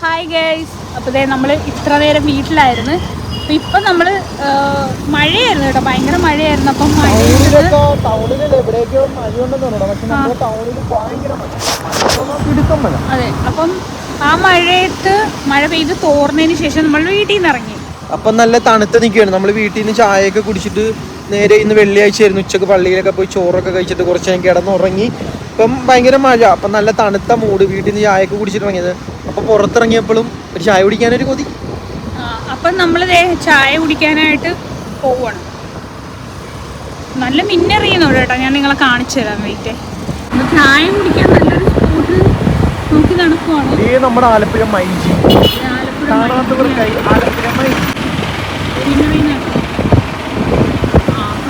Hi guys അപ്പോൾ ഇതേ നമ്മൾ ഇത്ര നേരം വീട്ടിലായിരുന്നു. അപ്പം ഇപ്പം നമ്മൾ മഴയായിരുന്നു കേട്ടോ. ഭയങ്കര മഴയായിരുന്നു. അപ്പം മഴ അതെ. അപ്പം ആ മഴയത്ത് മഴ പെയ്ത് തോർന്നതിന് ശേഷം നമ്മൾ വീട്ടിൽ നിന്ന് ഇറങ്ങി. അപ്പം നല്ല തണുത്ത് നിൽക്കുകയാണ് നമ്മൾ വീട്ടിൽ നിന്ന് ചായയൊക്കെ കുടിച്ചിട്ട് നേരെ ഇന്ന് വെള്ളിയാഴ്ച ആയിരുന്നു ഉച്ചയ്ക്ക് പള്ളിയിലൊക്കെ പോയി ചോറൊക്കെ കഴിച്ചിട്ട് കുറച്ച് നേരം കിടന്നുറങ്ങി. ഇപ്പം ഭയങ്കര മഴ അപ്പം നല്ല തണുത്ത മൂട് വീട്ടിൽ നിന്ന് ചായയൊക്കെ കുടിച്ചിട്ട് ഇറങ്ങിയത്. അപ്പം പുറത്തിറങ്ങിയപ്പോഴും ഒരു ചായ കുടിക്കാനൊരു കൊതി. അപ്പൊ നമ്മൾ ദേ ചായ കുടിക്കാനായിട്ട് പോവാണ് നല്ല മിന്നറിയുന്നുണ്ട് കേട്ടോ ഞാൻ നിങ്ങളെ കാണിച്ചു തരാം വെയിറ്റ്. ചായ കുടിക്കാൻ നല്ലൊരു സ്പോട്ട് നോക്കി നടക്കുവാണ്. നമ്മുടെ ആലപ്പുഴ മൈജി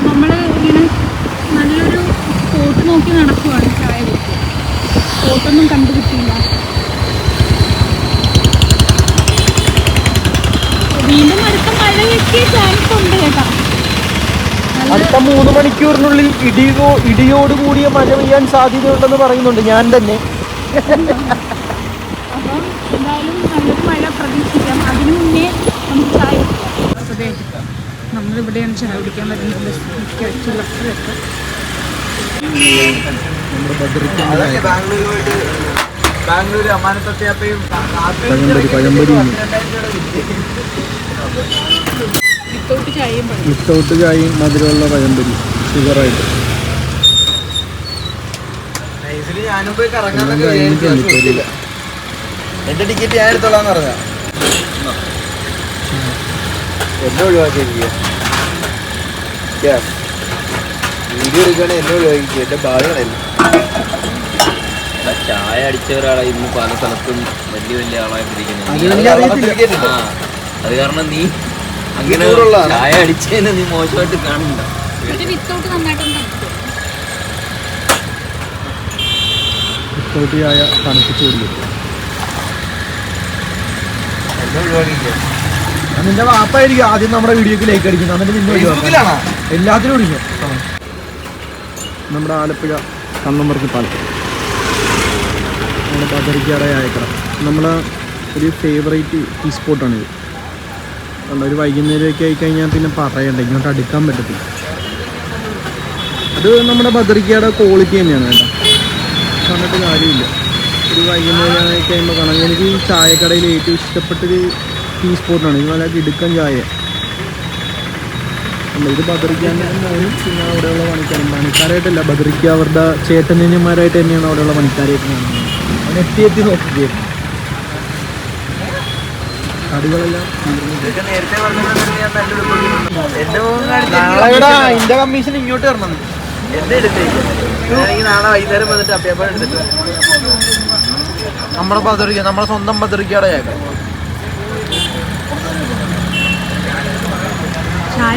നമ്മൾ ഇങ്ങനെ നല്ലൊരു സ്പോട്ട് നോക്കി നടക്കുവാണ്. സ്പോട്ടൊന്നും കണ്ടു കിട്ടിയില്ല. വീണ്ടും അടുത്ത മഴ കിട്ടിയ ചാൻസ് ഉണ്ട് കേട്ടോ. അടുത്ത മൂന്ന് മണിക്കൂറിനുള്ളിൽ ഇടിയോ ഇടിയോട് കൂടിയ മഴ പെയ്യാൻ സാധ്യതയുണ്ടെന്ന് പറയുന്നുണ്ട് ഞാൻ തന്നെ. അപ്പം എന്തായാലും നല്ലൊരു മഴ പ്രതീക്ഷിക്കാം. അതിനു മുന്നേ നമുക്ക് ചായ കുടിക്കാം. നമ്മളിവിടെയാണ് ചായ കുടിക്കാൻ വരുന്നത്. ചിലപ്പോഴൊക്കെ അതൊക്കെ ബാംഗ്ലൂർ പോയിട്ട് ബാംഗ്ലൂർ പഴംപൊരി. വിത്തൗട്ട് ചായയും മധുരമുള്ള പഴംപൊരി ഷുഗറായിട്ട് ഞാനും പോയി ഒത്തില്ല. എന്റെ ടിക്കറ്റ് ഞാൻ എടുത്തോളാന്ന് പറഞ്ഞ എന്നെ ഒഴിവാക്കിയിരിക്കുക വീഡിയോ എടുക്കുകയാണെങ്കിൽ എന്നെ ഉപയോഗിക്കും എന്റെ ഭാഗങ്ങളല്ല ചായ അടിച്ച ഒരാളെ ഇന്ന് പല സ്ഥലത്തും വലിയ വലിയ ആളായിട്ടിരിക്കുന്നത് അത് ആ കാരണം നീ അങ്ങനെ. ചായ അടിച്ചതിനെ നീ മോശമായിട്ട് കാണണ്ട. നിന്റെ വാപ്പായിരിക്കും ആദ്യം നമ്മുടെ വീഡിയോക്ക് ലൈക്ക് അടിക്കുന്നത്. എന്നിട്ട് നിന്നെ എല്ലാത്തിനും വിളിക്കും നമ്മുടെ ആലപ്പുഴ കണ്ണമ്പറത്തി പാലം. നമ്മുടെ പതരിക്കാറ ആയക്കട. നമ്മുടെ ഒരു ഫേവറേറ്റ് ടീ സ്പോട്ടാണിത് കണ്ടോ ഒരു വൈകുന്നേരമൊക്കെ ആയി കഴിഞ്ഞാൽ പിന്നെ പറയണ്ട ഇങ്ങോട്ട് അടുക്കാൻ പറ്റത്തില്ല. അത് നമ്മുടെ ഭദ്രിക്കയുടെ ക്വാളിറ്റി തന്നെയാണ് കേട്ടോ. കണ്ടിട്ട് കാര്യമില്ല. ഒരു വൈകുന്നേരം കഴിയുമ്പോൾ കാണാം. എനിക്ക് ഈ ചായക്കടയിൽ ഏറ്റവും ഇഷ്ടപ്പെട്ടൊരു ടീ സ്പോട്ടാണ് ഇത് നല്ല ഇടുക്കൻ ചായ. ഇത് ബദറിക്കാനും പിന്നെ അവിടെയുള്ള പണിക്കാരും പണിക്കാരായിട്ടല്ല ബദറിക്ക അവരുടെ ചേട്ടനിയന്മാരായിട്ട് തന്നെയാണ് അവിടെയുള്ള പണിക്കാരായിട്ട് കാണുന്നത് അവൻ എത്തി എത്തി നോക്കുകയായിരുന്നു കടികളെല്ലാം എളുപ്പം എന്റെ കമ്മീഷൻ ഇങ്ങോട്ട് വരണം. എന്നെ എടുത്തേക്ക്. ഞാനെങ്കിൽ നാളെ വൈകുന്നേരം വന്നിട്ട് അപ്പിയപ്പാട് എടുത്തിട്ട് വരാം. നമ്മുടെ ബദറിക്ക നമ്മുടെ സ്വന്തം ബദറിക്കാടെ ചായ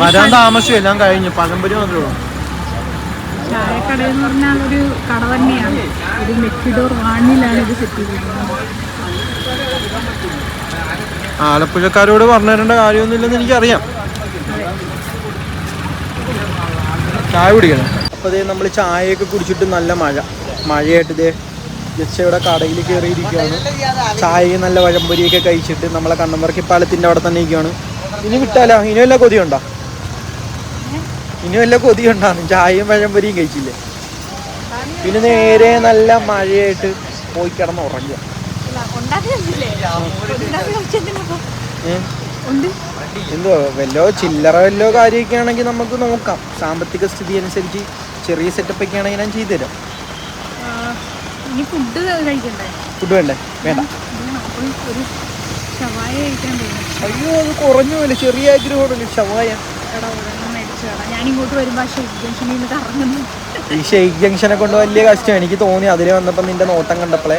വരാൻ താമസം എല്ലാം കഴിഞ്ഞു പഴംപൊരി മാത്രമേ ഉള്ളൂ. ചായക്കട എന്ന് പറഞ്ഞാൽ ഒരു കട തന്നെയാണ്. ഒരു മെക്കിഡോർ വാണിലാണ് ഇത് സെറ്റ് ചെയ്തിരിക്കുന്നത്. ആലപ്പുഴക്കാരോട് പറഞ്ഞു തരേണ്ട കാര്യമൊന്നുമില്ലെന്ന് എനിക്കറിയാം. ചായ കുടിക്കണം. അപ്പോൾ ഇതേ നമ്മൾ ചായയൊക്കെ കുടിച്ചിട്ട് നല്ല മഴ. മഴയായിട്ട് ഇതേ ജസ്റ്റ് ഇവിടെ കടയിൽ കയറിയിരിക്കുകയാണ്. ചായയും നല്ല വഴമ്പൊരിയൊക്കെ കഴിച്ചിട്ട് നമ്മളെ കണ്ണമ്പറക്കി പാലത്തിന്റെ അവിടെ തന്നെ ഇരിക്കുകയാണ്. ഇനി വിട്ടാലോ? ഇനി വല്ല കൊതിയുണ്ടോ? ഇനി വല്ല കൊതിയുണ്ടാണ് ചായയും പഴംപൊരിയും കഴിച്ചില്ലേ? പിന്നെ നേരെ നല്ല മഴയായിട്ട് പോയി കിടന്ന് ഉറങ്ങുക? എന്തോ വല്ലോ ചില്ലറ വല്ലോ കാര്യമൊക്കെ ആണെങ്കിൽ നമുക്ക് നോക്കാം. സാമ്പത്തിക സ്ഥിതി അനുസരിച്ച് ചെറിയ സെറ്റപ്പ് ഒക്കെ ആണെങ്കിൽ ഞാൻ ചെയ്തുതരാം ഫുഡ് വേണ്ടേ? വേണ്ട. അയ്യോ അത് കുറഞ്ഞു പോലെ ചെറിയ ആഗ്രഹമുണ്ടല്ലോ ഷവായ ഞാൻ ഇങ്ങോട്ട് വരുമ്പോൾ ഷെയ്ഖ് ജംഗ്ഷനിൽ നിന്ന് കറങ്ങുന്നു. ഈ ഷെയ്ഖ് ജംഗ്ഷനെ കൊണ്ട് വലിയ കഷ്ടം. എനിക്ക് തോന്നി അതിൽ വന്നപ്പോൾ നിന്റെ നോട്ടം കണ്ടപ്പോളെ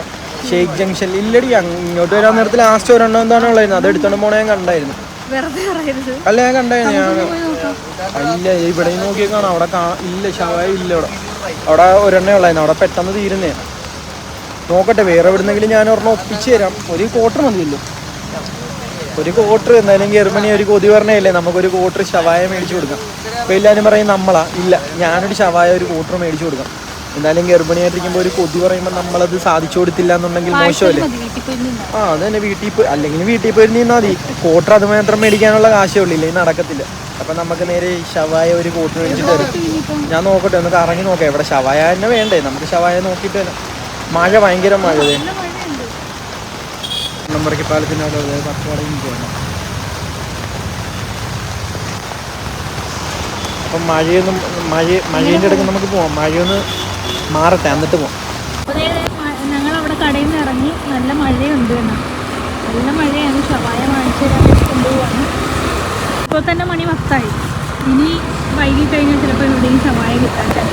ഷെയ്ഖ് ജംഗ്ഷൻ ഇല്ലടി ഇങ്ങോട്ട് വരാൻ നേരത്തെ ലാസ്റ്റ് ഒരെണ്ണം എന്താണ് ഉള്ളായിരുന്നു. അത് എടുത്തോണ്ട് പോണേ ഞാൻ കണ്ടായിരുന്നു. വെറുതെ പറയരുത് അല്ല ഞാൻ കണ്ടായിരുന്നു. ഞാൻ അല്ല ഇവിടെ നോക്കി കാണാം. അവിടെ ഇല്ല ഷവായ ഇല്ല അവിടെ അവിടെ ഒരെണ്ണേ ഉള്ളായിരുന്നു. അവിടെ പെട്ടെന്ന് തീരുന്നേ. നോക്കട്ടെ വേറെ എവിടുന്നെങ്കിലും ഞാൻ ഒരെണ്ണം ഒപ്പിച്ച് തരാം. ഒരു ക്വാർട്ടർ മതിയല്ലോ. ഒരു കോട്ടർ എന്തായാലും ജർമ്മനി ഒരു കൊതി പറഞ്ഞല്ലേ നമുക്കൊരു കോട്ടർ ശവായ മേടിച്ചു കൊടുക്കാം. അപ്പോൾ എല്ലാവരും പറയും നമ്മളാ. ഇല്ല ഞാനൊരു ശവായ ഒരു കോട്ടർ മേടിച്ചു കൊടുക്കാം. എന്തായാലും ഗർഭിണിയായിട്ടിരിക്കുമ്പോൾ ഒരു കൊതി പറയുമ്പോൾ നമ്മളത് സാധിച്ചു കൊടുത്തില്ല എന്നുണ്ടെങ്കിൽ മോശമല്ലേ. ആ അത് തന്നെ വീട്ടിൽ പോയി അല്ലെങ്കിൽ വീട്ടിൽ പോയി നിന്നാൽ മതി. കോട്ടർ അത് മാത്രം മേടിക്കാനുള്ള കാശേ ഉള്ളില്ല ഇത് നടക്കത്തില്ല. അപ്പം നമുക്ക് നേരെ ശവായ ഒരു കോട്ട് മേടിച്ചിട്ട് വരും. ഞാൻ നോക്കട്ടെ ഒന്ന് കറങ്ങി നോക്കാം. ഇവിടെ ശവായ തന്നെ വേണ്ടേ? നമുക്ക് ശവായ നോക്കിയിട്ട് വരാം. മഴ ഭയങ്കര മഴ. നമ്പറൊക്കെ പാലത്തിന്റെ അവിടെ അതായത് പത്തോടെയും പോകണം അപ്പം മഴയൊന്നും മഴ മഴേന്റെ ഇടയ്ക്ക് നമുക്ക് പോവാം. മഴയൊന്ന് മാറട്ടെ എന്നിട്ട് പോവാം. ഞങ്ങൾ അവിടെ കടയിൽ നിന്ന് ഇറങ്ങി നല്ല മഴയുണ്ട് നല്ല മഴയാണ്. ഷവായ വാങ്ങിച്ചു കൊണ്ടുപോവാണ്. ഇപ്പോൾ തന്നെ മണി പത്തായി. ഇനി വൈകി കഴിഞ്ഞാൽ ചിലപ്പോൾ എവിടെയും ഷവായ കിട്ടാൻ.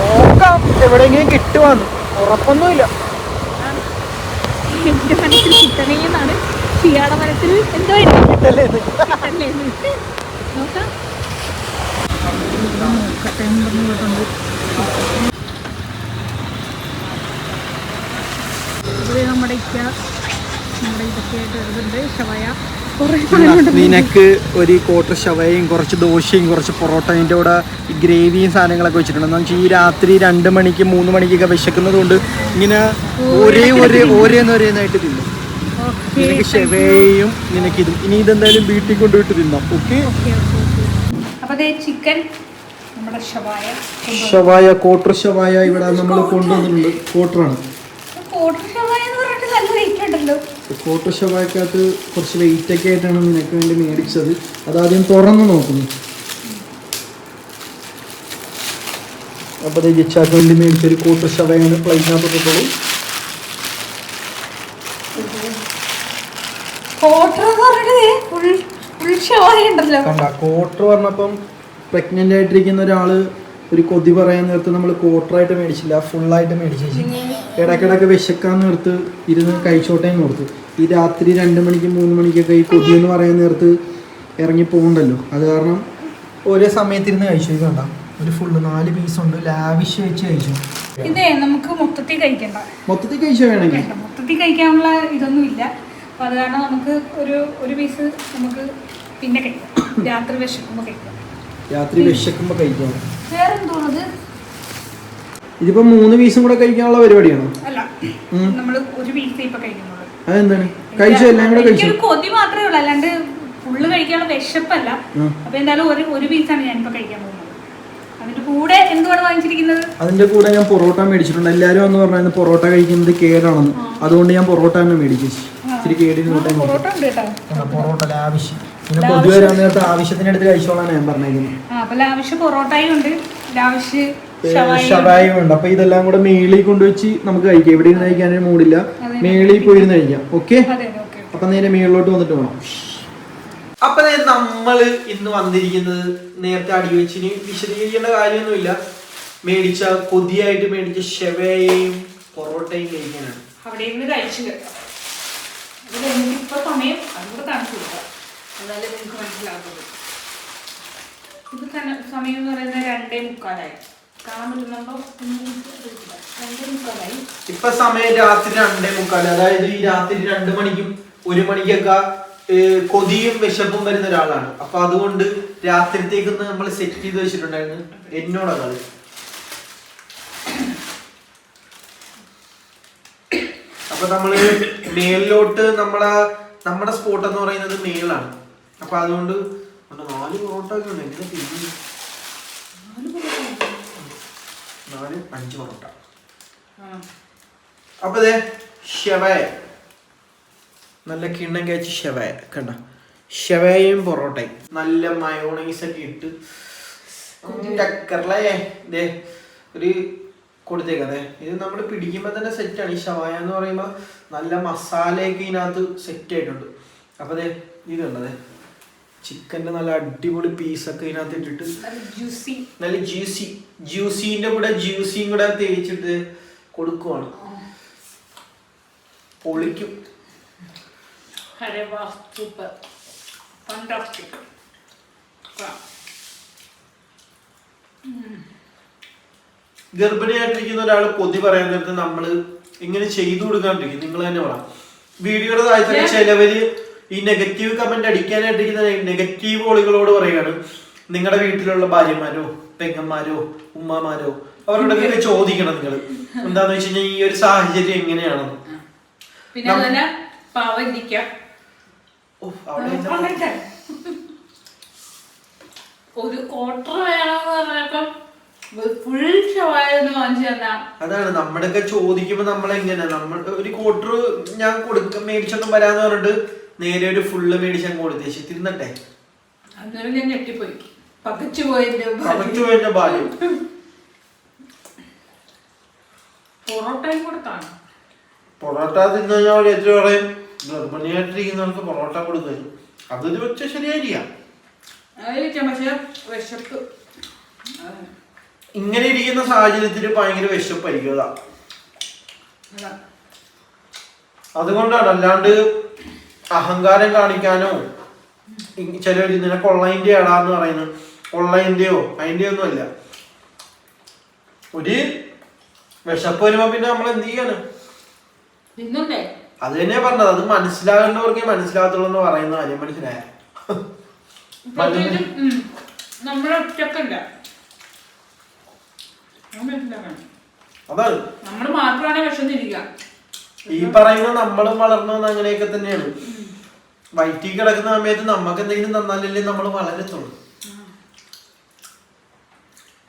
നോക്കാം എവിടെയെങ്കിലും കിട്ടുവാന്ന്. ഉറപ്പൊന്നുമില്ല. എന്റെ മനസ്സിൽ കിട്ടണേ എന്നാണ് ഷിയാടെ മനസ്സിൽ എന്തോ. നോക്കാം. ഇവിടെ നമ്മുടെ ഇക്ക. നമ്മുടെ ഇതൊക്കെയായിട്ട് വരുന്നുണ്ട്. ഷവായ. കുറേ സാധനമുണ്ട് നിനക്ക് ഒരു കോട്ടർ ഷവയും കുറച്ച് ദോശയും കുറച്ച് പൊറോട്ടയും കൂടെ ഗ്രേവിയും സാധനങ്ങളൊക്കെ വെച്ചിട്ടുണ്ട്. എന്ന് വെച്ചാൽ ഈ രാത്രി രണ്ട് മണിക്ക് മൂന്ന് മണിക്കൊക്കെ വിശക്കുന്നത് കൊണ്ട് ഇങ്ങനെ ഒരേ ഒരേ ഓരോന്ന് ഓരോന്നായിട്ട് തിന്നും. നിനക്ക് ഷവയും നിനക്ക് ഇതും. ഇനി ഇതെന്തായാലും വീട്ടിൽ കൊണ്ടുപോയിട്ട് തിന്നാം. ഓക്കെ? ചിക്കൻ ഷവായ കോട്ടർ ഷവായ ഇവിടെ നമ്മൾ കൊണ്ടുവന്നിട്ടുണ്ട്. കോട്ടറാണ് കോട്ടർ ഷവായ എന്ന് പറഞ്ഞിട്ട് നല്ല റേറ്റ് ഉണ്ടല്ലോ. കോട്ടർ ആയിക്കകത്ത് കുറച്ച് വെയിറ്റ് ഒക്കെ ആയിട്ടാണ് നിനക്ക് വേണ്ടി മേടിച്ചത്. അതാദ്യം തുറന്നു നോക്കുന്നു. അപ്പോൾ ജിച്ചാക്ക് വേണ്ടി മേടിച്ചൊരു കോട്ടർ ഷവയാണ് പ്ലേറ്റിനകത്ത് ഇട്ടോളൂ. കോട്ടർ പറഞ്ഞപ്പം പ്രഗ്നന്റ് ആയിട്ടിരിക്കുന്ന ഒരാൾ ഒരു കൊതി പറയാൻ നേരത്ത് നമ്മൾ ക്വാർട്ടറായിട്ട് മേടിച്ചില്ല ഫുള്ളായിട്ട് മേടിച്ചു ഇടയ്ക്കിടയ്ക്ക് വിശക്കാൻ നേരത്ത് ഇരുന്ന് കഴിച്ചോട്ടേ ഓർത്ത്. ഈ രാത്രി രണ്ട് മണിക്ക് മൂന്ന് മണിക്കൊക്കെ ഈ കൊതി എന്ന് പറയാൻ നേരത്ത് ഇറങ്ങി പോകണ്ടല്ലോ. അത് കാരണം ഒരേ സമയത്തിരുന്ന് കഴിച്ചു? ഇത് കണ്ട. ഒരു ഫുള്ള് നാല് പീസ് ഉണ്ട്. ലാവിഷ് വെച്ച് കഴിച്ചു? ഇതേ നമുക്ക് മൊത്തത്തിൽ കഴിക്കണ്ട. മൊത്തത്തിൽ കഴിച്ചു വേണമെങ്കിൽ? മൊത്തത്തിൽ കഴിക്കാനുള്ള ഇതൊന്നും ഇല്ല. അപ്പൊ അത് കാരണം നമുക്ക് ഒരു ഒരു പീസ് നമുക്ക് പിന്നെ കഴിക്കാം. രാത്രി വിശക്കുമ്പോൾ കഴിക്കാം. രാത്രി വിശക്കുമ്പോൾ കഴിക്കാം ഇതിപ്പോ എന്തോന്നത് ഇതിപ്പോൾ മൂന്ന് പീസും കൂടെ കഴിക്കാനുള്ള പരിപാടിയാണോ? അല്ല നമ്മൾ ഒരു പീസേ ഇപ്പൊ കഴിക്കുന്നുള്ളൂ. അതെന്താണ്? കഴിച്ചു? എല്ലാം കൂടെ കഴിച്ചു? കൊതി മാത്രമേ ഉള്ളൂ. അല്ലാണ്ട് ഫുള്ള് കഴിക്കാനുള്ള വിശപ്പല്ല. അപ്പൊ എന്തായാലും ഒരു ഒരു പീസാണ് ഞാനിപ്പോ കഴിക്കാൻ പോകുന്നത്. അതിന്റെ കൂടെ എന്തുവാണ് വാങ്ങിച്ചിരിക്കുന്നത്? അതിന്റെ കൂടെ ഞാൻ പൊറോട്ട മേടിച്ചിട്ടുണ്ട്. എല്ലാരും എന്ന് പറഞ്ഞാൽ പൊറോട്ട കഴിക്കുന്നത് കേടാണെന്ന്. അതുകൊണ്ട് ഞാൻ പൊറോട്ട തന്നെ മേടിച്ചു ഇച്ചിരി കേടിന് പൊറോട്ട ലാവിഷ്. പിന്നെ കൊതി വരാൻ നേരത്തെ ആവശ്യത്തിനടുത്ത് കഴിച്ചോളാണ് ഞാൻ പറഞ്ഞേക്കുന്നത്. ആ അപ്പൊ ലാവിഷ് പൊറോട്ടയും ഉണ്ട്. ലാവിഷ് ഷവായും ഉണ്ട്. അപ്പൊ ഇതെല്ലാം കൂടെ മേളിൽ കൊണ്ടുവച്ച് നമുക്ക് കഴിക്കാം. ഇവിടെ ഇരുന്ന് കഴിക്കാനൊരു മൂടില്ല. മേളിൽ പോയിരുന്ന് കഴിക്കാം. ഓക്കെ? അപ്പൊ നേരെ മേളിലോട്ട് വന്നിട്ട് വേണം അപ്പൊ നമ്മൾ ഇന്ന് വന്നിരിക്കുന്നത് നേരത്തെ അടി വെച്ചിന് വിശദീകരിക്കേണ്ട കാര്യമൊന്നുമില്ല. മേടിച്ച കൊതിയായിട്ട് മേടിച്ച ഷെവയും പൊറോട്ടയും കഴിക്കാനാണ്. അവിടെ ഇരുന്ന് കഴിച്ചു ഇപ്പൊ സമയം അതുകൂടെ കാണിച്ചു കൊടുക്കാം എന്നാലേ നിങ്ങൾക്ക് മനസ്സിലാകുന്നത് ഇത് സമയം എന്ന് പറയുന്നത് രണ്ടേ മുക്കാലായി. ഇപ്പൊ സമയം രാത്രി രണ്ടേ മുക്കാൽ. അതായത് ഈ രാത്രി രണ്ട് മണിക്കും ഒരു മണിക്കൊക്കെ കൊതിയും വിശപ്പും വരുന്ന ഒരാളാണ്. അപ്പൊ അതുകൊണ്ട് രാത്രിത്തേക്ക് നമ്മൾ സെറ്റ് ചെയ്ത് വെച്ചിട്ടുണ്ടായിരുന്നു. എന്നോടാണ് അത് അപ്പൊ നമ്മൾ മേലിലോട്ട് നമ്മളെ നമ്മുടെ സ്പോട്ട് എന്ന് പറയുന്നത് മേലാണ് അപ്പൊ അതുകൊണ്ട് നാല് പൊറോട്ട ഒക്കെ ഉണ്ട്. എങ്ങനെ തിരിഞ്ഞു നാല് അഞ്ച് പൊറോട്ട. അപ്പൊ ദേ ഷവയ നല്ല കിണ്ണം കഴിച്ച് ഷവയ കണ്ട? ഷവയും പൊറോട്ടയും. നല്ല മയോണൈസ് ഒക്കെ ഇട്ട് ടക്കറിലേ ഇതേ ഒരു കൊടുത്തേക്കതെ ഇത് നമ്മൾ പിടിക്കുമ്പോൾ തന്നെ സെറ്റാണ് ഈ ഷവായ എന്ന് പറയുമ്പോൾ നല്ല മസാലയൊക്കെ ഇതിനകത്ത് സെറ്റ് ആയിട്ടുണ്ട്. അപ്പൊ അതെ ഇത് കണ്ടതേ ചിക്കന്റെ നല്ല അടിപൊളി പീസ് ഒക്കെ ഇതിനകത്ത് ഇട്ടിട്ട്. നല്ല ജ്യൂസി ജ്യൂസിന്റെ കൂടെ ജ്യൂസിയും കൂടെ തേച്ചിട്ട് കൊടുക്കുവാണ്. പൊളിക്കും. ഗർഭിണിയായിട്ടിരിക്കുന്ന ഒരാൾ കൊതി പറയാൻ നേരത്തെ നമ്മൾ ഇങ്ങനെ ചെയ്തു കൊടുക്കാണ്ടിരിക്കും. നിങ്ങൾ തന്നെ വേണം വീഡിയോയുടെ താഴെ ചിലവര് ഈ നെഗറ്റീവ് കമന്റ് അടിക്കാനായിട്ടിരിക്കുന്ന നെഗറ്റീവ് ഓളികളോട് പറയാണ് നിങ്ങളുടെ വീട്ടിലുള്ള ഭാര്യമാരോ പെങ്ങന്മാരോ ഉമ്മമാരോ അവരോടൊക്കെ ചോദിക്കണം നിങ്ങൾ എന്താന്ന് വെച്ച് കഴിഞ്ഞാൽ ഈ ഒരു സാഹചര്യം എങ്ങനെയാണെന്ന് പിന്നെ നമ്മുടെ ഒക്കെ ഒരു ക്വാർട്ടർ വേണമെന്ന് പറഞ്ഞപ്പം ഫുൾ ഷവായൊന്ന് വാങ്ങിച്ചു തന്നാ അതാണ് നമ്മുടെയൊക്കെ ചോദിക്കുമ്പോ നമ്മളെങ്ങനെ? നമ്മൾ ഒരു ക്വാർട്ടർ ഞാൻ കൊടുക്ക മേടിച്ചൊന്നും വരാന്ന് പറഞ്ഞിട്ട് നേരെ ഒരു ഫുള്ള് മേടിച്ചാൽ കൊടുത്തേച്ച് തിന്നട്ടെ അന്നേരം ഞാൻ ഞെട്ടിപ്പോയി. പകച്ചു പോയതിന്റെ അവർക്ക് വേണ്ട ഭാഗ്യം. പൊറോട്ടയും കൂടെ കാണും പൊറോട്ട തിന്നു കഴിഞ്ഞാൽ എത്ര പറയും? ഗർഭിണിയായിട്ടിരിക്കുന്നവർക്ക് പൊറോട്ട കൊടുക്കും. അതൊരു വെച്ച ശരിയായിരിക്കാം. ഇങ്ങനെ ഇരിക്കുന്ന സാഹചര്യത്തിൽ ഭയങ്കര വിശപ്പായിരിക്കും അതാ. അതാ. അതുകൊണ്ടാണ് അല്ലാണ്ട് അഹങ്കാരം കാണിക്കാനോ ചിലർ നിനക്ക് ഓൺലൈന്റെ ആടാന്ന് പറയുന്നത്. ഓൺലൈന്റെയോ അതിന്റെ ഒന്നും അല്ല ഒരു വിശപ്പ് വരുമ്പോ പിന്നെ നമ്മൾ എന്ത് ചെയ്യാണ്? അത് തന്നെയാ പറഞ്ഞത്. അത് മനസ്സിലാകേണ്ടവർക്കേ മനസ്സിലാകത്തുള്ളൂ എന്ന് പറയുന്ന കാര്യം. മനസ്സിലായ. അതാണ് നമ്മൾ മാത്രമാണ് വിഷന്നിരിക്കുക ഈ പറയുന്ന നമ്മളും വളർന്നു അങ്ങനെയൊക്കെ തന്നെയാണ്. വയറ്റിൽ കിടക്കുന്ന സമയത്ത് നമുക്ക് എന്തെങ്കിലും തന്നാലല്ലേ നമ്മൾ വളരത്തുള്ളൂ.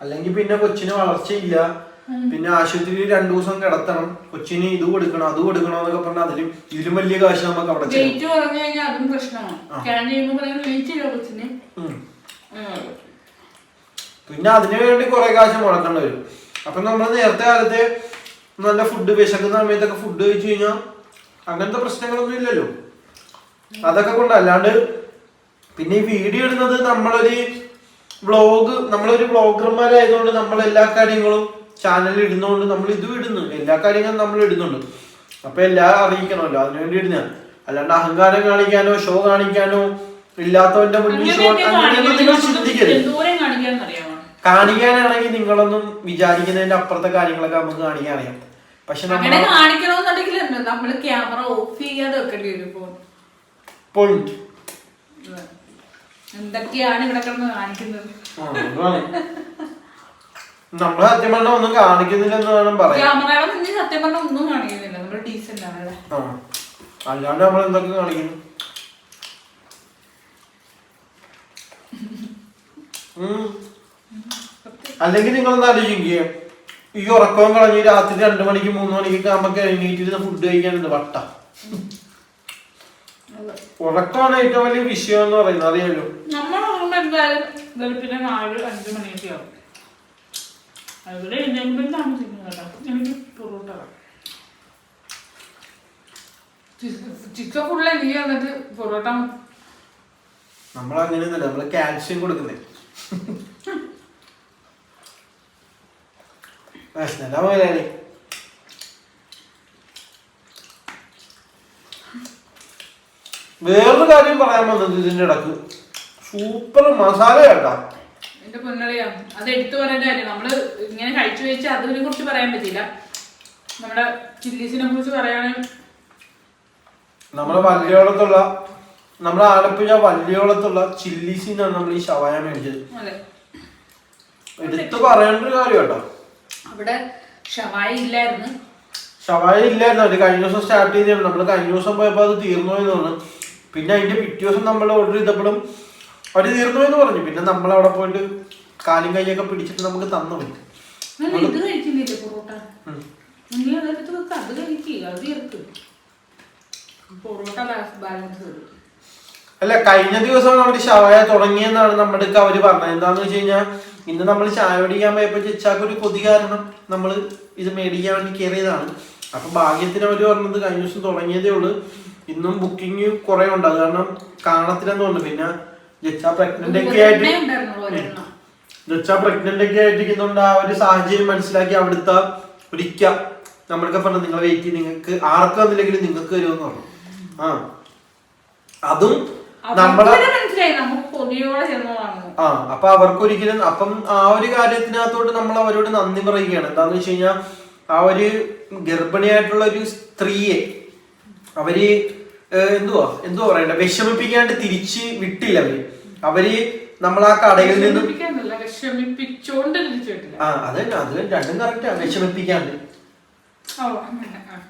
അല്ലെങ്കിൽ പിന്നെ കൊച്ചിന് വളർച്ചയില്ല. പിന്നെ ആശുപത്രിയിൽ രണ്ടു ദിവസം കിടത്തണം. കൊച്ചിന് ഇത് കൊടുക്കണം അത് കൊടുക്കണം എന്നൊക്കെ പറഞ്ഞാൽ അതിലും ഇതിലും വലിയ കാശ് നമുക്ക് അവിടെ ചെലവ്. വെയിറ്റ് കുറഞ്ഞു കഴിഞ്ഞാൽ അതും പ്രശ്നമാണ്. സ്കാൻ ചെയ്യുമ്പോൾ പറയുന്നത് വെയിറ്റ് ഇല്ല കൊച്ചിന്? ഉം. ഉം. പിന്നെ അതിനു വേണ്ടി കുറെ കാശ് മുടക്കേണ്ടി വരും. അപ്പൊ നമ്മൾ നേരത്തെ കാലത്ത് നല്ല ഫുഡ് വിശക്കുന്ന സമയത്തൊക്കെ ഫുഡ് കഴിച്ചു കഴിഞ്ഞാൽ അങ്ങനത്തെ പ്രശ്നങ്ങളൊന്നും ഇല്ലല്ലോ. അതൊക്കെ കൊണ്ട് അല്ലാണ്ട് പിന്നെ ഈ വീഡിയോ ഇടുന്നത് നമ്മളൊരു വ്ളോഗ് നമ്മളൊരു വ്ളോഗർമാരായതുകൊണ്ട് നമ്മൾ എല്ലാ കാര്യങ്ങളും ചാനലിൽ ഇടുന്നതുകൊണ്ട് നമ്മൾ ഇതും ഇടുന്നു. എല്ലാ കാര്യങ്ങളും നമ്മൾ ഇടുന്നുണ്ട്. അപ്പൊ എല്ലാം അറിയിക്കണമല്ലോ. അതിനുവേണ്ടി ഇടുന്ന. അല്ലാണ്ട് അഹങ്കാരം കാണിക്കാനോ ഷോ കാണിക്കാനോ ഇല്ലാത്തവന്റെ മുന്നിൽ ഷോ അങ്ങനെയൊന്നും നിങ്ങൾ ചിന്തിക്കരുത്. കാണിക്കാനാണെങ്കിൽ നിങ്ങളൊന്നും വിചാരിക്കുന്നതിന്റെ അപ്പുറത്തെ കാര്യങ്ങളൊക്കെ നമുക്ക് കാണിക്കാൻ അറിയാം. പക്ഷെ നമ്മൾ ക്യാമറ ഓഫ് ചെയ്യാതെ വെക്കേണ്ടി വരും പോയിന്റ് എന്തൊക്കെയാണ് ഇവിടെ കിടന്ന് കാണിക്കുന്നത്? നമ്മൾ സത്യം പറഞ്ഞ ഒന്നും കാണിക്കുന്നില്ലെന്ന് വേണം പറയാം ക്യാമറയുടെ മുന്നിൽ സത്യം പറഞ്ഞാൽ ഒന്നും കാണിക്കുന്നില്ല. നമ്മൾ ഡീസന്റ് ആണ് അല്ലേ അല്ലാണ്ട് നമ്മൾ എന്തൊക്കെ കാണിക്കുന്നു. അല്ലെങ്കിൽ നിങ്ങൾ ഒന്ന് ആലോചിക്കുക. ഈ ഉറക്കവും കളഞ്ഞ് രാത്രി രണ്ടു മണിക്ക് മൂന്ന് മണിക്ക് ആകുമ്പോ എണീറ്റിരുന്ന ഫുഡ് കഴിക്കാനുണ്ട് വട്ട. ഉറക്കമാണ് ഏറ്റവും വലിയ വിഷയം എന്ന് പറയുന്നത്. അറിയാലോ? നമ്മൾ ഉറങ്ങുമ്പോ എന്തായാലും വെളുപ്പിനെ നാല് അഞ്ച് മണിയൊക്കെ ആവും അവിടെ എന്തെങ്കിലും താമസിക്കുന്നു കേട്ടോ. എനിക്ക് പൊറോട്ട ചിക്കൻ ഫുള്ള് എനിക്ക് വന്നിട്ട് പൊറോട്ട നമ്മൾ അങ്ങനെയൊന്നുമല്ല നമ്മൾ കാൽഷ്യം കൊടുക്കുന്നേ. പ്രശ്നമല്ല മുതലാളി വേറൊരു കാര്യം പറയാൻ വന്നത് ഇതിന്റെ ഇടയ്ക്ക്. സൂപ്പർ മസാല കേട്ടാ എന്റെ പൊന്നളിയാ അത് എടുത്തു പറയേണ്ട കാര്യം നമ്മൾ ഇങ്ങനെ കഴിച്ചു വെച്ച് അതിനെ കുറിച്ച് പറയാൻ പറ്റില്ല നമ്മുടെ ചില്ലീസിനെ കുറിച്ച് പറയാനും നമ്മുടെ വല്യോളത്തുള്ള നമ്മുടെ ആലപ്പുഴ വല്യോളത്തുള്ള ചില്ലീസിനാണ് നമ്മൾ ഈ ഷവായ മേടിച്ചത്. അതെ. എടുത്തു പറയേണ്ട ഒരു കാര്യം കേട്ടോ അവിടെ ഷവായ ഇല്ലായിരുന്നു. ഷവായ ഇല്ലായിരുന്നു അവർ കഴിഞ്ഞ ദിവസം സ്റ്റാർട്ട് ചെയ്താണ് നമ്മൾ കഴിഞ്ഞ ദിവസം പോയപ്പോൾ അത് തീർന്നു എന്ന് പറഞ്ഞു പിന്നെ അതിന്റെ പിറ്റേ ദിവസം നമ്മൾ ഓർഡർ ചെയ്തപ്പോഴും അവർ തീർന്നു എന്ന് പറഞ്ഞു. പിന്നെ നമ്മൾ അവിടെ പോയിട്ട് കാലും കൈയൊക്കെ പിടിച്ചിട്ട് നമുക്ക് തന്നു പോയി. അല്ല, ഇത് കഴിക്കുന്നില്ലേ പൊറോട്ട? നിങ്ങൾ അതെടുത്ത് വെക്ക അത് കഴിക്കുക അത് ചേർക്ക് പൊറോട്ട ബാലൻസ് വരും അല്ല കഴിഞ്ഞ ദിവസം അവർ ഷവായ തുടങ്ങിയെന്നാണ് നമ്മുടെ അവർ അവർ പറഞ്ഞത്. എന്താന്ന് വെച്ച് കഴിഞ്ഞാൽ ഇന്ന് നമ്മൾ ചായ പിടിക്കാൻ പോയപ്പോ ചെച്ചാക്ക് ഒരു കൊതി കാരണം നമ്മൾ ഇത് മേടിക്കാൻ വേണ്ടി കയറിയതാണ് അപ്പൊ ഭാഗ്യത്തിന് അവർ പറഞ്ഞത് കഴിഞ്ഞ ദിവസം തുടങ്ങിയതേ ഉള്ളൂ. ഇന്നും ബുക്കിംഗ് കുറെ ഉണ്ട്. അത് കാരണം കാണത്തില്ലെന്ന് തോന്നുന്നു. പിന്നെ ജച്ച പ്രഗ്നന്റ് ഒക്കെ ആയിട്ട്. ജച്ച പ്രഗ്നന്റ് ഒക്കെ ആയിട്ടിരിക്കുന്നതുകൊണ്ട് ആ ഒരു സാഹചര്യം മനസ്സിലാക്കി അവിടുത്തെ ഒരിക്ക. നമ്മളൊക്കെ പറഞ്ഞു നിങ്ങൾ വെയിറ്റ് ചെയ്ത് നിങ്ങൾക്ക് ആർക്കും വന്നില്ലെങ്കിലും നിങ്ങൾക്ക് വരുമെന്ന് പറഞ്ഞു. ആ. അതും നമ്മളെ ആ. അപ്പൊ അവർക്ക് ഒരിക്കലും അപ്പം ആ ഒരു കാര്യത്തിനകത്തോട്ട് നമ്മൾ അവരോട് നന്ദി പറയുകയാണ്. എന്താന്ന് വെച്ച് കഴിഞ്ഞാൽ ആ ഒരു ഗർഭിണിയായിട്ടുള്ള ഒരു സ്ത്രീയെ അവർ എന്തുവാ? എന്തോ പറയണ്ട? വിഷമിപ്പിക്കാണ്ട് തിരിച്ച് വിട്ടില്ല അവർ. അവർ നമ്മൾ ആ കടയിൽ നിന്നും ആ അത് അത് രണ്ടും കറക്റ്റാ വിഷമിപ്പിക്കാണ്ട്.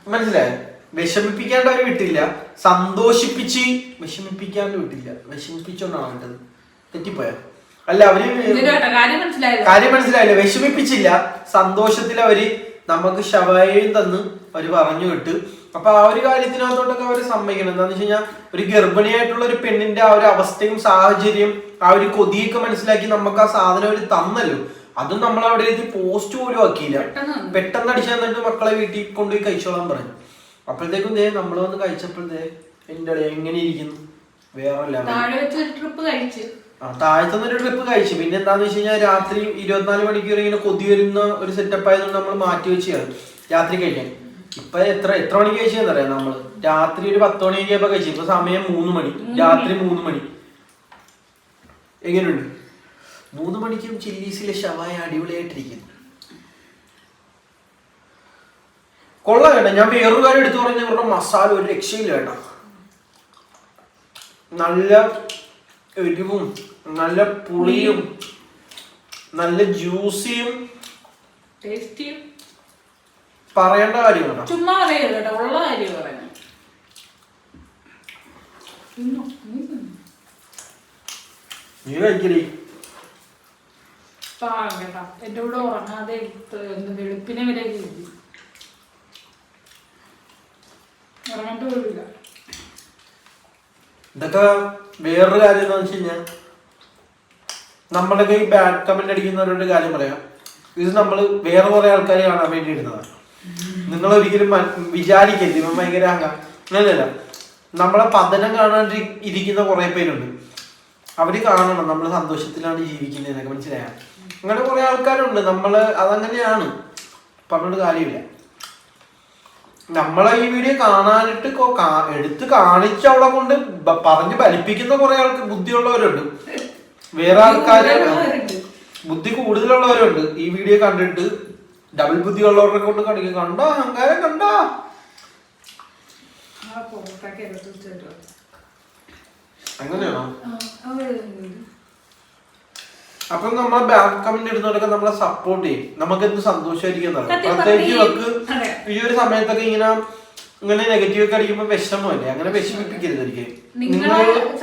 മനസ്സിലായോ? വിഷമിപ്പിക്കാണ്ട് അവർ വിട്ടില്ല. സന്തോഷിപ്പിച്ച് വിഷമിപ്പിക്കാണ്ട് വിട്ടില്ല. വിഷമിപ്പിച്ചോണ്ടാണ് വിട്ടത്? തെറ്റിപ്പോയ? അല്ല അവർ ഇതിന് കാര്യം മനസ്സിലായില്ല. കാര്യം മനസ്സിലായില്ല. വിഷമിപ്പിച്ചില്ല. സന്തോഷത്തിൽ അവർ നമുക്ക് ശവായും തന്ന് അവർ പറഞ്ഞു വിട്ട് അപ്പൊ ആ ഒരു കാര്യത്തിനകത്തോട്ടൊക്കെ അവർ സമ്മതിക്കണം. എന്താന്ന് വെച്ച് കഴിഞ്ഞാൽ ഒരു ഗർഭിണിയായിട്ടുള്ള ഒരു പെണ്ണിന്റെ ആ ഒരു അവസ്ഥയും സാഹചര്യം ആ ഒരു കൊതിയൊക്കെ മനസ്സിലാക്കി നമുക്ക് ആ സാധനം അവർ തന്നല്ലോ. അതും നമ്മൾ അവിടെ എഴുതി പോസ്റ്റ് പോലും ആക്കിയില്ല. പെട്ടെന്ന് അടിച്ചാൽ അടിച്ചു തന്നിട്ട് മക്കളെ വീട്ടിൽ കൊണ്ടുപോയി കഴിച്ചോളാൻ പറഞ്ഞു. അപ്പോഴത്തേക്കും ദേ നമ്മൾ വന്ന് കഴിച്ചപ്പോഴത്തേ എന്റെ എങ്ങനെ ഇരിക്കുന്നു. വേറെ ട്രിപ്പ് കഴിച്ചു. ആ താഴത്തുനിന്ന് ഒരു ട്രിപ്പ് കഴിച്ചു. പിന്നെ എന്താന്ന് വെച്ച് കഴിഞ്ഞാൽ രാത്രി ഇരുപത്തിനാല് മണിക്കൂർ ഇങ്ങനെ കൊതി വരുന്ന ഒരു സെറ്റപ്പ് ആയതുകൊണ്ട് നമ്മൾ മാറ്റി വെച്ചാണ് രാത്രി കഴിക്കാൻ ഇപ്പൊ എത്ര എത്ര മണിക്ക് കഴിച്ചെന്നറിയാം നമ്മൾ? രാത്രി ഒരു പത്ത് മണി ആയപ്പോ കഴിച്ചു. ഇപ്പൊ സമയം മൂന്ന് മണി. രാത്രി മൂന്ന് മണി. എങ്ങനെയുണ്ട്? മൂന്ന് മണിക്കും ചില്ലീസിലെ ഷവായ അടിപൊളിയായിട്ടിരിക്കുന്നു. കൊള്ളാം കേട്ടോ. ഞാൻ വേറൊരു കാര്യം എടുത്തു പറഞ്ഞ ഇവരുടെ മസാല ഒരു രക്ഷയില്ല കേട്ടോ. നല്ല എരിവും നല്ല പുളിയും നല്ല ജ്യൂസിയും ടേസ്റ്റി പറയേണ്ട കാര്യം കേട്ടോ ചുമ്മാ കേട്ടോ ഉള്ള കാര്യം പറയുന്നത് നീ കഴിക്കലി കേട്ടോ എന്റെ കൂടെ ഉറങ്ങാതെ എന്ത് വെളുപ്പിനെ വരെ കിട്ടി ഉറങ്ങാണ്ട് പോലില്ല ഇതൊക്കെ വേറൊരു കാര്യം എന്ന് വെച്ച് കഴിഞ്ഞാൽ നമ്മളൊക്കെ ഈ ബാഡ് കമന്റ് അടിക്കുന്നവരുടെ കാര്യം പറയാം. ഇത് നമ്മൾ വേറെ കുറെ ആൾക്കാരെ കാണാൻ വേണ്ടി ഇടുന്നതാണ് നിങ്ങൾ ഒരിക്കലും വിചാരിക്കരുത്. ഇവൻ ഭയങ്കര അങ്ങനെയല്ല. നമ്മളെ പതനം കാണാണ്ട് ഇരിക്കുന്ന കുറെ പേരുണ്ട്. അവർ കാണണം. നമ്മൾ സന്തോഷത്തിലാണ് ജീവിക്കുന്നതെന്നൊക്കെ മനസ്സിലായ? അങ്ങനെ കുറെ ആൾക്കാരുണ്ട്. നമ്മൾ അതങ്ങനെയാണ്. പറഞ്ഞിട്ട് കാര്യമില്ല. നമ്മളെ ഈ വീഡിയോ കാണാനിട്ട് എടുത്ത് കാണിച്ച് അവിടെ കൊണ്ട് പറഞ്ഞ് ഫലിപ്പിക്കുന്ന കുറെ ആൾക്ക് ബുദ്ധിയുള്ളവരുണ്ട്. വേറെ ആൾക്കാര് ബുദ്ധി കൂടുതലുള്ളവരുണ്ട്. ഈ വീഡിയോ കണ്ടിട്ട് ഡബിൾ ബുദ്ധി ഉള്ളവരെ കൊണ്ട് കാണിക്കും കണ്ടോ? അഹങ്കാരം കണ്ടോ? അങ്ങനെയാണോ? അപ്പൊ നമ്മളെ ബാക്ക് കമന്റ് ഇടുന്നവരൊക്കെ നമ്മളെ സപ്പോർട്ട് ചെയ്യും. നമുക്ക് എന്ത് സന്തോഷമായിരിക്കും പ്രത്യേകിച്ച് ഇവർക്ക് ഈ ഒരു സമയത്തൊക്കെ ഇങ്ങനെ ഇങ്ങനെ നെഗറ്റീവ് ഒക്കെ അടിക്കുമ്പോ വിഷമല്ലേ അങ്ങനെ വിഷമിപ്പിക്കരുത് എനിക്ക് നിങ്ങൾ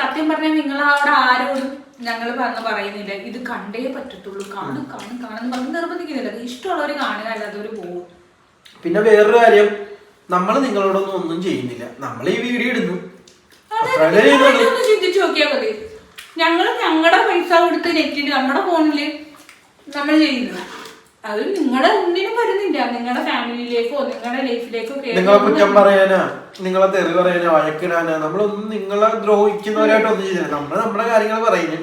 സത്യം പറഞ്ഞാൽ നിങ്ങൾ അവിടെ ആരോടും ഞങ്ങൾ പറഞ്ഞു പറയുന്നില്ല ഇത് കണ്ടേ പറ്റത്തുള്ളൂ കാണും കാണും കാണും പറഞ്ഞ് നിർബന്ധിക്കുന്നില്ല. ഇഷ്ടമുള്ളവർ കാണുക അല്ലാത്തവർ പോകും പിന്നെ വേറൊരു കാര്യം നമ്മൾ നിങ്ങളോടൊന്നും ഒന്നും ചെയ്യുന്നില്ല. നമ്മൾ ഈ വീഡിയോ ഇടുന്നു. ചിന്തിച്ചു നോക്കിയാൽ മതി. ഞങ്ങൾ ഞങ്ങളുടെ പൈസ കൊടുത്ത് നെറ്റിന് നമ്മുടെ ഫോണിൽ നമ്മൾ ചെയ്യുന്നു അത് നിങ്ങളുടെ ഒന്നിനും വരുന്നില്ല. നിങ്ങളുടെ ഫാമിലിയിലേക്കോ നിങ്ങളുടെ ലൈഫിലേക്കോ കേട്ടോ കുറ്റം പറയാനാ? നിങ്ങളെ തെറി പറയാനാ വഴക്കിടാനാ നമ്മളൊന്നും നിങ്ങളെ ദ്രോഹിക്കുന്നവരായിട്ട് ഒന്നും ചെയ്തില്ല. നമ്മൾ നമ്മുടെ കാര്യങ്ങൾ പറയുന്നു.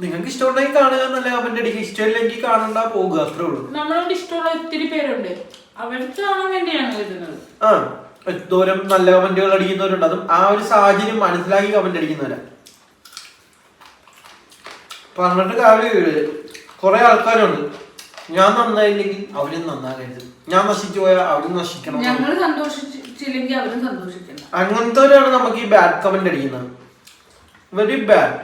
നിങ്ങൾക്ക് ഇഷ്ടമുണ്ടെങ്കിൽ കാണുക എന്നല്ല അവന്റെ അടിക്ക്. ഇഷ്ടമില്ലെങ്കിൽ കാണണ്ട പോകുക. അത്രേ ഉള്ളൂ. നമ്മളോട് ഇഷ്ടമുള്ള ഒത്തിരി പേരുണ്ട്. അവർക്ക് കാണാൻ വേണ്ടിയാണ് എഴുതുന്നത് ആ ദൂരം നല്ല കമന്റുകൾ അടിക്കുന്നവരുണ്ട്. അതും ആ ഒരു സാഹചര്യം മനസ്സിലാക്കി കമന്റ് അടിക്കുന്നവരാ. പറഞ്ഞിട്ട് കാര്യം കുറെ ആൾക്കാരുണ്ട്. ഞാൻ നന്നായില്ലെങ്കിൽ അവരും നന്നാകരുത്. ഞാൻ നശിച്ചു പോയാൽ അവരും നശിക്കണം. ഞങ്ങൾ സന്തോഷിച്ചില്ലെങ്കിൽ അവരും സന്തോഷിക്കണം അങ്ങനത്തെവരാണ് നമുക്ക് ഈ ബാഡ് കമന്റ് അടിക്കുന്നത്. വെരി ബാഡ്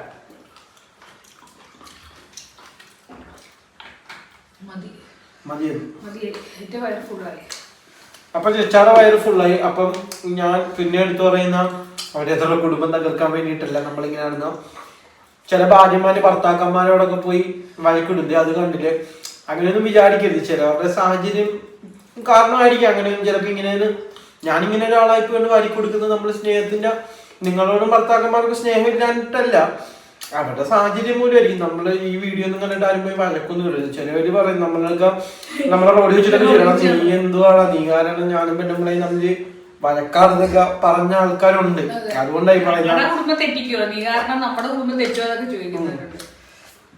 മതി. മതിയത് മതി. എന്റെ വയറ് ഫുള്ളായി അപ്പൊ ചേച്ചാടെ വയറ് ഫുള്ളായി അപ്പം ഞാൻ പിന്നെ എടുത്തു പറയുന്ന അവരേതുള്ള കുടുംബം തകർക്കാൻ വേണ്ടിയിട്ടല്ല നമ്മളിങ്ങനെ നടന്ന. ചില ഭാര്യമാര് ഭർത്താക്കന്മാരോടൊക്കെ പോയി വഴക്കിടുന്നത് അത് കണ്ടില്ലേ അങ്ങനെയൊന്നും വിചാരിക്കരുത്. ചിലവരുടെ സാഹചര്യം കാരണമായിരിക്കും അങ്ങനെയൊന്നും ചിലപ്പോൾ ഇങ്ങനെ ഞാനിങ്ങനെ ഒരാളായി കൊണ്ട് വാരി കൊടുക്കുന്നത് നമ്മൾ സ്നേഹത്തിന്റെ നിങ്ങളോടും ഭർത്താക്കന്മാർക്ക് സ്നേഹം ഇല്ലാഞ്ഞിട്ടല്ല അവരുടെ സാഹചര്യം മൂലമായിരിക്കും. നമ്മൾ ഈ വീഡിയോ ഒന്നും കണ്ടിട്ട് ആരും പോയി വഴക്കൊന്നും ചെറിയ ചിലവര് പറയും നമ്മളൊക്കെ നമ്മളെ റോഡിൽ വെച്ചിട്ടൊക്കെ ചെയ്യണം. നീ എന്തുവാണ് നീ കാരണം ഞാനും പെണ്ണുമ്പളെ നമ്മൾ വഴക്കാറെന്നൊക്കെ പറഞ്ഞ ആൾക്കാരുണ്ട്. അതുകൊണ്ടായി പറയുന്നത്.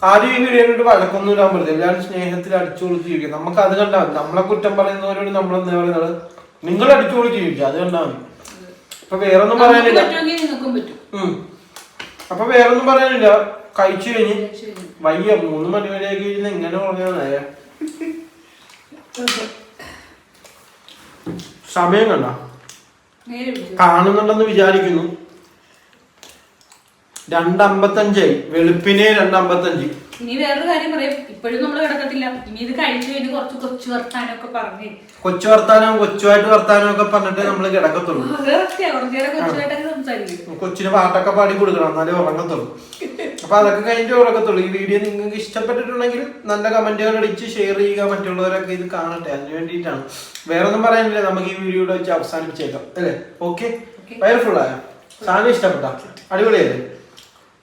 ആരും ഈ വീഡിയോ കണ്ടിട്ട് വഴക്കൊന്നും ഇടാൻ പറ്റില്ല എല്ലാവരും സ്നേഹത്തിൽ അടിച്ചു കൊടുത്ത് ജീവിക്കും. നമുക്ക് അത് കണ്ടാൽ നമ്മളെ കുറ്റം പറയുന്നവരോട് നമ്മൾ എന്താ പറയുന്നത്? നിങ്ങൾ അടിച്ചുപൊളി ജീവിച്ചു ജീവിക്കുക അത് വേറെ മതി. ഇപ്പൊ വേറൊന്നും പറയാനില്ല. അപ്പൊ വേറെ ഒന്നും ഉം. അപ്പൊ വേറൊന്നും പറയാനില്ല. കഴിച്ചു കഴിഞ്ഞ്. വയ്യ മൂന്ന് മണി വരെയൊക്കെ ഇരുന്ന് എങ്ങനെ പറഞ്ഞാൽ നേരെ സമയം കണ്ട? നേരെ കാണുന്നുണ്ടെന്ന് വിചാരിക്കുന്നു. രണ്ടമ്പത്തഞ്ചായി വെളുപ്പിനെ രണ്ടമ്പത്തഞ്ച്. ഇനി വേറൊരു കാര്യം പറയാം. ഇപ്പോഴും നമ്മൾ കിടക്കത്തില്ല. ഇനി ഇത് കഴിച്ചു കഴിഞ്ഞ് കുറച്ച് കൊച്ചു വർത്താനം ഒക്കെ പറഞ്ഞേ. കൊച്ചു വർത്താനം കൊച്ചുമായിട്ട് വർത്താനം ഒക്കെ പറഞ്ഞിട്ട് നമ്മൾ കിടക്കത്തുള്ളൂ. കൊച്ചുമായിട്ടൊക്കെ സംസാരിക്കും. കൊച്ചിന് പാട്ടൊക്കെ പാടി കൊടുക്കണം. എന്നാലേ ഉറങ്ങത്തുള്ളൂ. അപ്പൊ അതൊക്കെ കഴിഞ്ഞിട്ട് ഉറക്കത്തുള്ളൂ ഈ വീഡിയോ നിങ്ങൾക്ക് ഇഷ്ടപ്പെട്ടിട്ടുണ്ടെങ്കിൽ നല്ല കമന്റുകൾ അടിച്ച് ഷെയർ ചെയ്യുക. മറ്റുള്ളവരൊക്കെ ഇത് കാണട്ടെ. അതിന് വേണ്ടിയിട്ടാണ്. വേറെ ഒന്നും പറയാനില്ല. നമുക്ക് ഈ വീഡിയോയുടെ വെച്ച് അവസാനിപ്പിച്ചേക്കാം. അല്ലേ? ഓക്കെ? വയർഫുൾ ആയോ? സാധനം ഇഷ്ടപ്പെട്ടോ? അടിപൊളിയല്ലേ?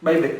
Bye bye